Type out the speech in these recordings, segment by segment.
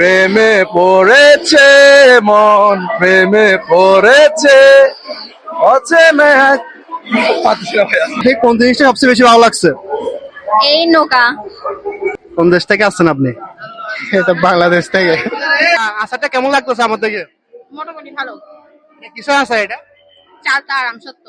প্রেমে পড়েছে মন প্রেমে পড়েছে অচেনে। কোন জিনিসটা সবচেয়ে বেশি ভালো লাগছে? এই নৌকা। কোন দেশ থেকে আসছেন আপনি? এটা বাংলাদেশ থেকে। আসারটা কেমন লাগতেছে আমার থেকে মোটামুটি ভালো। কিছু আছে এটা? চালটা আরাম সত্য।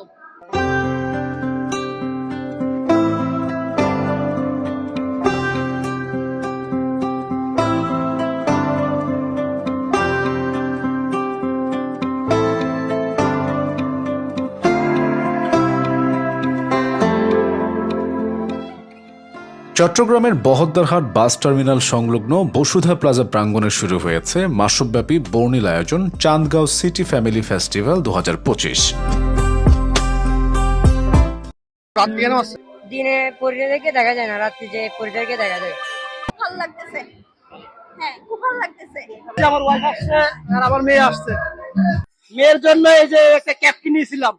চট্টগ্রামের বহদ্দারহাট বাস টার্মিনাল সংলগ্ন বসুধা প্লাজা প্রাঙ্গণে শুরু হয়েছে মাসব্যাপী বর্ণিল আয়োজন চাঁদগাঁও সিটি ফ্যামিলি ফেস্টিভ্যাল দু রাত কেন আছে? দিনে পরিবারকে দেখা যায় না রাত্রি যে পরিবারকে দেখা যায়। ভালো লাগতেছে। হ্যাঁ খুব ভালো লাগতেছে। আমার ওয়াইফ আসছে আর আমার মেয়ে আসছে। মেয়ের জন্য এই যে একটা ক্যাপ কিনেছিলাম।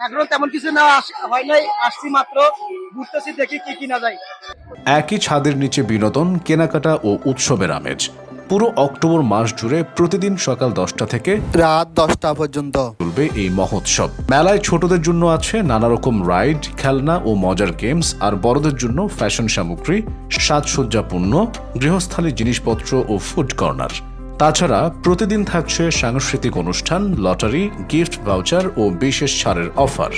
এখনও তেমন কিছু না আস- হয় নাই আসছি মাত্র। ঘুরতেছি দেখি কি কিনা যায়। একই ছাদের নিচে বিনোদন কেনাকাটা ও উৎসবের আমেজ। পুরো অক্টোবর মাস জুড়ে প্রতিদিন সকাল দশটা থেকে রাত দশটা পর্যন্ত। চলবে এই মহোৎসব। মেলায় ছোটদের জন্য আছে নানা রকম রাইড খেলনা ও মজার গেমস আর বড়দের জন্য ফ্যাশন সামগ্রী সাজসজ্জা পণ্য গৃহস্থালী জিনিসপত্র ও ফুড কর্নার। তাছাড়া প্রতিদিন থাকছে সাংস্কৃতিক অনুষ্ঠান লটারি গিফট ভাউচার ও বিশেষ ছাড়ের অফার।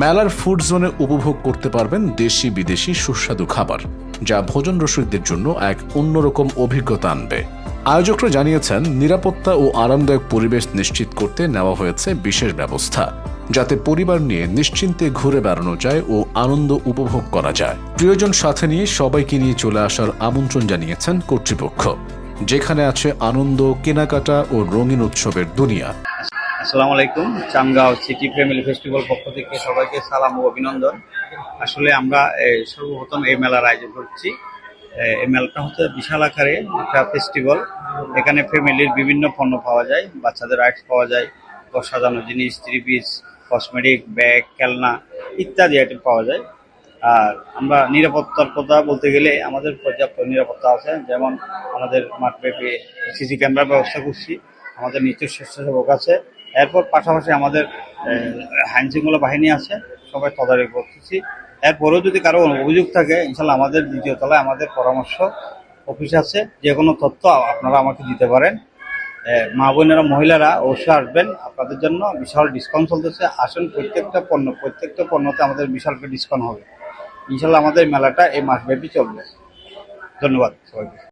মেলার ফুড জোনে উপভোগ করতে পারবেন দেশি, বিদেশি সুস্বাদু খাবার, যা ভোজন রসিকদের জন্য এক অন্যরকম অভিজ্ঞতা আনবে। আয়োজকরা জানিয়েছেন, নিরাপত্তা ও আরামদায়ক পরিবেশ নিশ্চিত করতে নেওয়া হয়েছে বিশেষ ব্যবস্থা, যাতে পরিবার নিয়ে নিশ্চিন্তে ঘুরে বেড়ানো যায় ও আনন্দ উপভোগ করা যায়। প্রিয়জন সাথে নিয়ে সবাইকে নিয়ে চলে আসার আমন্ত্রণ জানিয়েছেন কর্তৃপক্ষ, যেখানে আছে আনন্দ, কেনাকাটা ও রঙিন উৎসবের দুনিয়া। আসসালামু আলাইকুম। চামগাঁও সিটি ফ্যামিলি ফেস্টিভ্যাল পক্ষ থেকে সবাইকে সালাম ও অভিনন্দন। আসলে আমরা সর্বপ্রথম এই মেলার আয়োজন করছি। এই মেলাটা হচ্ছে বিশাল আকারে একটা ফেস্টিভ্যাল। এখানে ফ্যামিলির বিভিন্ন পণ্য পাওয়া যায়, বাচ্চাদের রাইডস পাওয়া যায় ঘর সাজানো জিনিস, থ্রি পিস, কসমেটিক, ব্যাগ, খেলনা ইত্যাদি আইটেম পাওয়া যায়। আর আমরা নিরাপত্তার কথা বলতে গেলে আমাদের পর্যাপ্ত নিরাপত্তা আছে। যেমন আমাদের মাঠ মাঠব্যাপী সিসি ক্যামেরার ব্যবস্থা করছি। আমাদের নিত্য স্বেচ্ছাসেবক আছে। এরপর পাশাপাশি আমাদের আইন শৃঙ্খলা বাহিনী আছে, সবাই তদারকি করতেছি। এরপরেও যদি কারও অভিযোগ থাকে, ইনশাল্লাহ আমাদের দ্বিতীয় তলায় আমাদের পরামর্শ অফিস আছে, যে কোনো তথ্য আপনারা আমাকে দিতে পারেন। মা বোনেরা, মহিলারা অবশ্যই আসবেন, আপনাদের জন্য বিশাল ডিসকাউন্ট চলতেছে। আসুন, প্রত্যেকটা পণ্য, প্রত্যেকটা পণ্যতে আমাদের বিশাল ডিসকাউন্ট হবে। ইনশাল্লাহ আমাদের মেলাটা এই মাসব্যাপী চলবে। ধন্যবাদ সবাইকে।